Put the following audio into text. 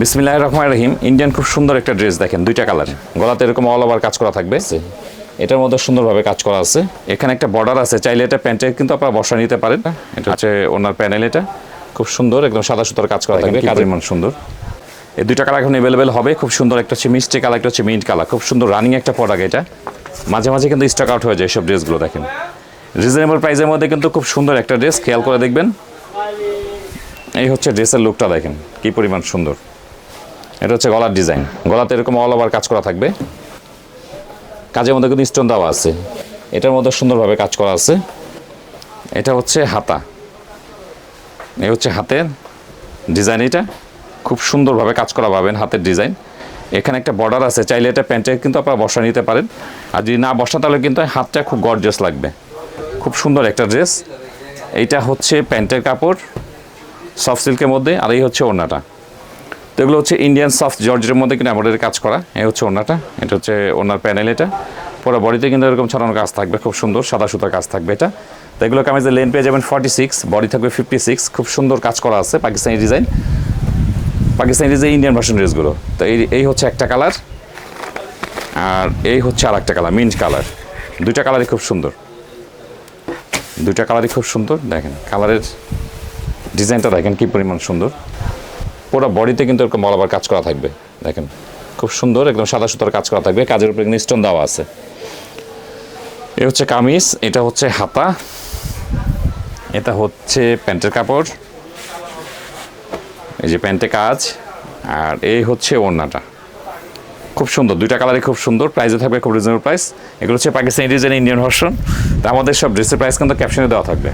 বিসমিল্লাহ রহমান রহিম। ইন্ডিয়ান খুব সুন্দর একটা ড্রেস দেখেন দুইটা কালার গলাতে এরকম অল ওভার কাজ করা থাকবে। এটার মধ্যে সুন্দরভাবে কাজ করা আছে। এখানে একটা বর্ডার আছে চাইলে এটা প্যান্টে কিন্তু আপনারা বসা নিতে পারেন। এটা হচ্ছে ওনার প্যানেল এটা। খুব সুন্দর একদম সাদা সুতোর কাজ করা থাকবে কাজের মান সুন্দর। এই দুইটা কালার এখন অ্যাভেলেবেল হবে খুব সুন্দর একটা হচ্ছে মিষ্টি কালার একটা হচ্ছে মিন্ট কালার খুব সুন্দর রানিং একটা প্রোডাক্ট এটা। মাঝে মাঝে কিন্তু স্টক আউট হয়ে যায় সব ড্রেসগুলো দেখেন। রিজনেবল প্রাইসের মধ্যে কিন্তু খুব সুন্দর একটা ড্রেস খেয়াল করে দেখবেন। এই হচ্ছে ড্রেসের লুকটা দেখেন কি পরিমাণ সুন্দর। এটা হচ্ছে গলার ডিজাইন। গলাতে এরকম অল ওভার কাজ করা থাকবে। কাজের মধ্যে কিন্তু স্টোন দেওয়া আছে। এটার মধ্যে সুন্দরভাবে কাজ করা আছে। এটা হচ্ছে হাতা। এই হচ্ছে হাতের ডিজাইন এটা। খুব সুন্দরভাবে কাজ করা পাবেন হাতের ডিজাইন। এখানে একটা বর্ডার আছে, চাইলে এটা প্যান্টে কিন্তু আপনারা বসা নিতে পারেন। আর যদি না বসা তাহলে কিন্তু হাতটা খুব গর্জিয়াস লাগবে। খুব সুন্দর একটা ড্রেস এইটা হচ্ছে প্যান্টের কাপড় সফট সিল্কের মধ্যে, আর এই হচ্ছে ওড়নাটা। তো এগুলো হচ্ছে ইন্ডিয়ান সফট জর্জের মধ্যে কিন্তু এমব্রয়ডারি কাজ করা। এই হচ্ছে ওড়নাটা, এটা হচ্ছে ওনার প্যানেল এটা। পুরো বডিতে কিন্তু এরকম ছড়ানো কাজ থাকবে, খুব সুন্দর সাদা সুতার কাজ থাকবে এটা। তো এগুলো কামিজের লেন পেয়ে যাবেন ফর্টি সিক্স বডি থাকবে ফিফটি সিক্স খুব সুন্দর কাজ করা আছে Pakistani design Pakistani design Indian version ড্রেসগুলো তো এই এই হচ্ছে একটা কালার আর এই হচ্ছে আর একটা কালার মিন্ট কালার দুইটা কালারই খুব সুন্দর। দুইটা কালারই খুব সুন্দর, দেখেন কালারের ডিজাইনটা দেখেন কি পরিমাণ সুন্দর। পুরো বডিতে কিন্তু এরকম বরাবর কাজ করা থাকবে। দেখেন, খুব সুন্দর, একদম সাদা সুতার কাজ করা থাকবে। কাজের উপরে কিন্তু স্টোন দেওয়া আছে। এ হচ্ছে কামিজ, এটা হচ্ছে হাতা, এটা হচ্ছে প্যান্টের কাপড়, এই যে প্যান্টে কাজ, আর এই হচ্ছে ওড়নাটা। খুব সুন্দর, দুইটা কালারই খুব সুন্দর প্রাইসে থাকবে খুব রিজনেবল প্রাইস এগুলো হচ্ছে পাকিস্তানি ডিজাইন ইন্ডিয়ান ভার্সন তা আমাদের সব ড্রেসের প্রাইস কিন্তু ক্যাপশনে দেওয়া থাকবে।